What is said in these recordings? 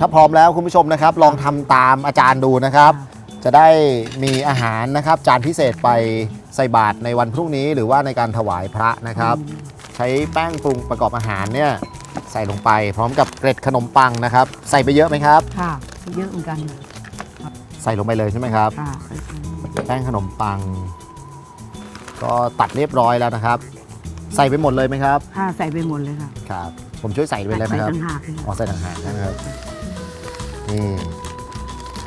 ถ้าพร้อมแล้วคุณผู้ชมนะครับ ลองทำตามอาจารย์ดูนะครับ จะได้มีอาหารนะครับ จานพิเศษไปใส่บาตรในวันพรุ่งนี้ หรือว่าในการถวายพระนะครับ ใช้แป้งปรุงประกอบอาหารเนี่ยใส่ลงไป พร้อมกับเกล็ดขนมปังนะครับ ใส่ไปเยอะไหมครับ ค่ะ เยอะเหมือนกันใส่ลงไปเลยใช่ไหมครับ ค่ะ แป้งขนมปัง ก็ตัดเรียบร้อยแล้วนะครับ ใส่ไปหมดเลยไหมครับค่ะ ใส่ไปหมดเลยค่ะครับ ผมช่วยใส่ไปเลยไหมใส่ครับต่างหากเลยอ๋อค่ะใส่ต่างหากนะครับ นี่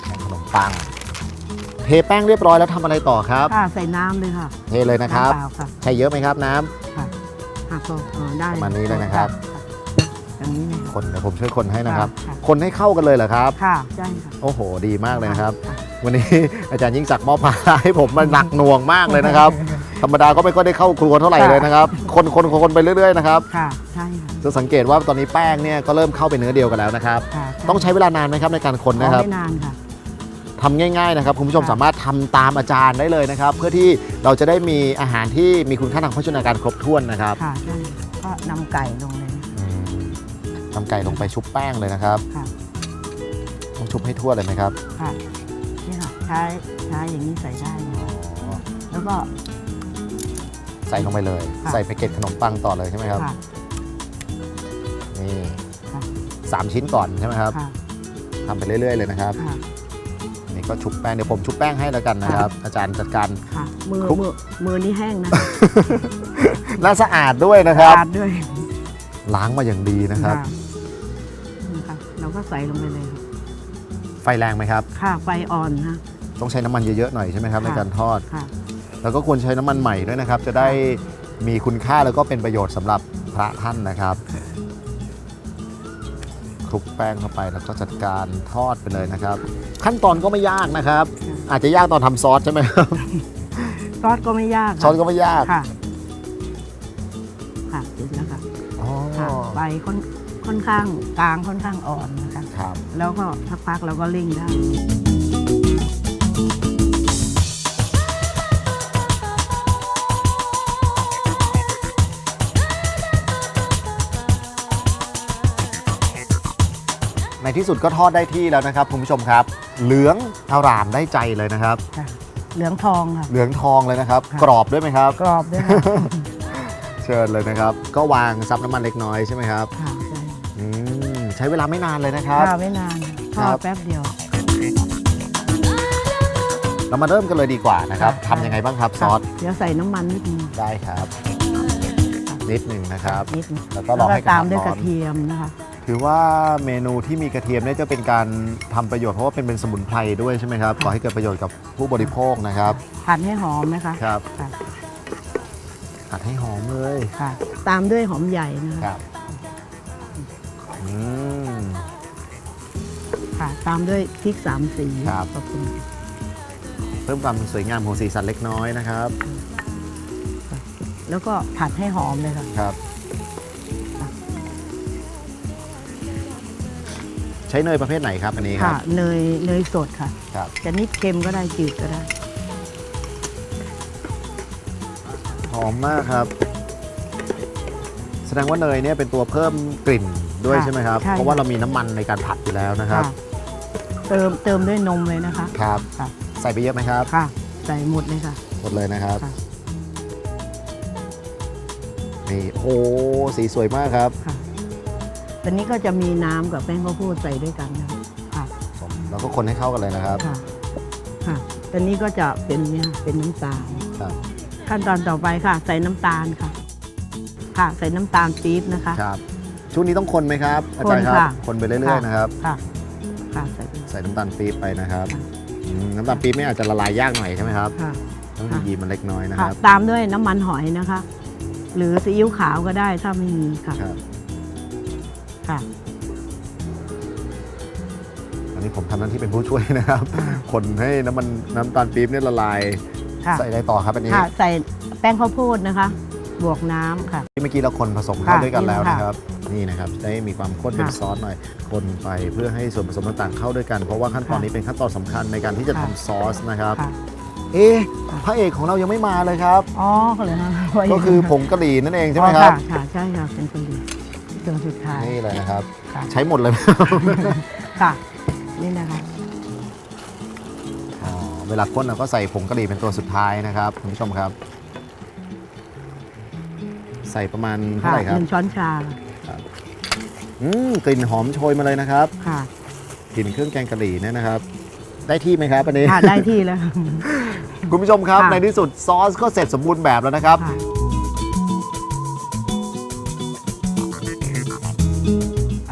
แป้งขนมปัง เทแป้งเรียบร้อยแล้วทำอะไรต่อครับ ค่ะใส่น้ำเลยค่ะเทเลยนะครับำเปล่าค่ะใช้เยอะไหมครับน้ำ ค่ะค่ะก็เออได้ประมาณนี้เลยนะครับ อย่างนี้เลยคนเดี๋ยวผมช่วยคนให้นะครับค่ะคนให้เข้ากันเลยเหรอครับ ค่ะใช่ค่ะโอ้โห ดีมากเลยนะครับค่ะวันนี้ อาจารย์ยิ่งศักดิ์มอบมาให้ผมมันหนักหน่วงมากเลยนะครับ ธรรมดาก็ไม่ค่อยได้เข้าครัวเท่าไหร่เลยนะครับคนคนคนคนไปเรื่อยๆนะครับค่ะใช่ค่ะจะสังเกตว่าตอนนี้แป้งเนี่ยก็เริ่มเข้าไปเนื้อเดียวกันแล้วนะครับ ค่ะต้องใช้เวลานานไหมครับในการคนอ๋อนะครับ ไม่นานค่ะ ทำง่ายๆนะครับคุณผู้ชมค่ะ สามารถทำตามอาจารย์ได้เลยนะครับ เพื่อที่เราจะได้มีอาหารที่มีคุณค่าทางโภชนาการครบถ้วนนะครับค่ะใช่ก็นำไก่ลงเลยนะอืมทำไก่ลงไปชุบแป้งเลยนะครับ ค่ะต้องชุบให้ทั่วเลยไหมครับค่ะนี่ค่ะใช้ใช้อย่างนี้ใส่ได้เลยอ๋อแล้วก็ใส่ลงไปเลย ค่ะใส่ไปเกล็ดขนมปังต่อเลยใช่ไหมครับค่ะนี่ค่ะ สามชิ้นก่อนใช่ไหมครับค่ะทำไปเรื่อยๆเลยนะครับค่ะนี่ก็ชุบแป้งเดี๋ยวผมชุบแป้งให้แล้วกันนะครับ อาจารย์จัดการ ค่ะมือคลุก มือมือนี่แห้งนะน่าสะอาดด้วยนะครับสะอาดด้วยล้างมาอย่างดีนะครับ นี่ค่ะเราก็ใส่ลงไปเลยค่ะไฟแรงไหมครับ ค่ะไฟอ่อนนะ ต้องใช้น้ำมันเยอะๆหน่อยใช่ไหมครับค่ะในการทอด ค่ะ แล้วก็ควรใช้น้ำมันใหม่ด้วยนะครับ จะได้มีคุณค่าแล้วก็เป็นประโยชน์สำหรับพระท่านนะครับคลุกแป้งเข้าไปแล้วก็จัดการทอดไปเลยนะครับ ขั้นตอนก็ไม่ยากนะครับ อาจจะยากตอนทำซอสใช่ไหมครับซอสก็ไม่ยากซอสก็ไม่ยากค่ะค่ะติดแล้วค่ะอ๋อค่ะไฟค่อนค่อนข้างกลางค่อนข้างอ่อนนะคะครับแล้วก็สักพักเราก็เร่งได้ ในที่สุดก็ทอดได้ที่แล้วนะครับคุณผู้ชมครับ เหลืองอารามได้ใจเลยนะครับ ค่ะเหลืองทองค่ะ เหลืองทองเลยนะครับ ค่ะ กรอบด้วยไหมครับ กรอบด้วยค่ะเชิญเลยนะครับ ก็วางซับน้ำมันเล็กน้อยใช่ไหมครับค่ะใช่อืมใช้เวลาไม่นานเลยนะครับค่ะไม่นานทอครัดบ แป๊บเดียว เรามาเริ่มกันเลยดีกว่านะครับค่ะ ทำยังไงบ้างครับซอสเดี๋ยวใส่น้ำมันนิดนึงได้ครับ นิดหนึ่งนะครับ นิดนึงแล้วก็รอให้กระตามทะด้วยร้กอระนเทียมนะคะ ถือว่าเมนูที่มีกระเทียมเนี่ยจะเป็นการทำประโยชน์เพราะว่าเป็นเป็นสมุนไพรด้วยใช่ไหมครับก่อให้เกิดประโยชน์กับผู้บริโภคนะครับผัดให้หอมนะคะครับค่ะผัดให้หอมเลยค่ะ ตามด้วยหอมใหญ่นะคะครับอืม ค่ะ ตามด้วยพริกสามสีครับ ขอบคุณเพิ่มความสวยงามของสีสันเล็กน้อยนะครับแล้วก็ผัดให้หอมเลยค่ะ ครับ ช้เนยประเภทไหนครับอันนี้คค่ะรับเนยเนยสดค่ะ ครับ จะนิดเค็มก็ได้จืดก็ได้ หอมมากครับ แสดงว่าเนยเนี่ยเป็นตัวเพิ่มกลิ่นด้วยค่ะใช่ไหมครับ ใช่ เพราะว่าเรามีน้ำมันในการผัดอยู่แล้วนะครับค่ะเติมเติมด้วยนมเลยนะคะ ครับ ค่ะ ใส่ไปเยอะไหมครับ ค่ะ ใส่หมดเลยค่ะ หมดเลยนะครับ ค่ะ นี่โอ้สีสวยมากครับ ค่ะ ตอนนี้ก็จะมีน้ำกับแป้งข้าวโพดใส่ด้วยกันนะคะค่ะเราก็คนให้เข้ากันเลยนะครับค่ะค่ะตอนนี้ก็จะเป็นเนี่ยเป็นน้ำตาล ครับ ขั้นตอนต่อไปค่ะ ใส่น้ำตาลค่ะ ค่ะ ใส่น้ำตาลปี๊บนะคะ ครับ ช่วงนี้ต้องคนไหมครับอาจารย์คคนรับค่ะ คนไปเรื่อยๆนะครับ ค่ะ ค่ะใส่ไปใส่น้ำตาลปี๊บไปนะครับค่ะอืมน้ำตาลปี๊บไม่อาจจะละลายยากหน่อยใช่ไหมครับ ค่ะ ต้องค่ะ ยีๆมันเล็กน้อยนะคค่ะ รับ ตามด้วยน้ำมันหอยนะคะ หรือซีอิ๊วขาวก็ได้ถ้าไม่มีค่ะ ครับ ค่ะ อันนี้ผมทำหน้าที่เป็นผู้ช่วยนะครับ คนให้น้ำมันน้ำตาลปี๊บเนี่ยละลาย ค่ะใส่อะไรต่อครับอันนี้ ค่ะ ใส่แป้งข้าวโพดนะคะ บวกน้ำค่ะ ที่เมื่อกี้เราคนผสมเข้าค่ะด้วยกันแล้วนี่ค่ะนะครับนี่นะครับจะได้มีความข้นเป็นค่ะซอสหน่อยคนไปเพื่อให้ส่วนผสมต่างๆเข้าด้วยกัน เพราะว่าขั้นตอนค่ะนี้เป็นขั้นตอนสำคัญในการที่จะค่ะทำซอสนะครับ ค่ะ เอ๊ะค่ะ พระเอกของเรายังไม่มาเลยครับ อ๋อก็เลยนะก็คือผงกะหรี่นั่นเองใช่ไหมครับ อ๋อค่ะค่ะใช่ค่ะเป็นคนดี ตัวสุดท้าย นี่เลยนะครับ ค่ะ ใช้หมดเลยไหมคค่ะ นี่นะคะ อ๋อเวลาข้นเราก็ใส่ผงกะหรี่เป็นตัวสุดท้ายนะครับคุณผู้ชมครับ ใส่ประมาณเท่าค่ะไหร่คหรับนึ่งช้อนชาอืมกลิ่นหอมโชยมาเลยนะครับค่ะกลิ่นเครื่องแกงกะหรี่เนี่ยนะครับ ได้ที่ไหมครับอันนี้ ค่ะได้ที่แล้ว คุณผู้ชมครับค่ะ ในที่สุดซอสก็เสร็จสมบูรณ์แบบแล้วนะครับ ค่ะ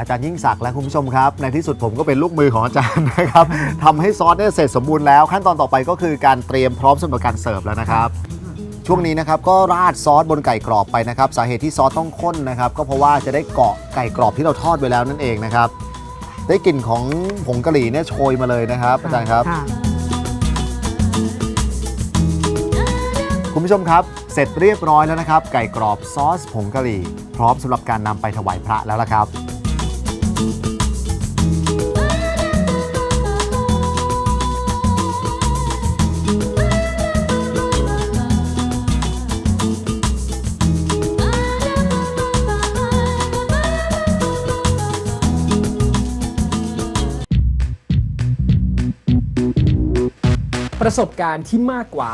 อาจารย์ยิ่งศักดิ์และคุณผู้ชมครับ ในที่สุดผมก็เป็นลูกมือของอาจารย์นะครับทำให้ซอสเนี่ยเสร็จสมบูรณ์แล้ว ขั้นตอนต่อไปก็คือการเตรียมพร้อมสำหรับการเสิร์ฟแล้วนะครับ ช่วงนี้นะครับก็ราดซอสบนไก่กรอบไปนะครับ สาเหตุที่ซอสต้องข้นนะครับ ก็เพราะว่าจะได้เกาะไก่กรอบที่เราทอดไว้แล้วนั่นเองนะครับ ได้กลิ่นของผงกะหรี่เนี่ยโชยมาเลยนะครับ อาจารย์ครับค่ะคุณผู้ชมครับ เสร็จเรียบร้อยแล้วนะครับ ไก่กรอบซอสผงกะหรี่ พร้อมสำหรับการนำไปถวายพระแล้วล่ะครับ ประสบการณ์ที่มากกว่า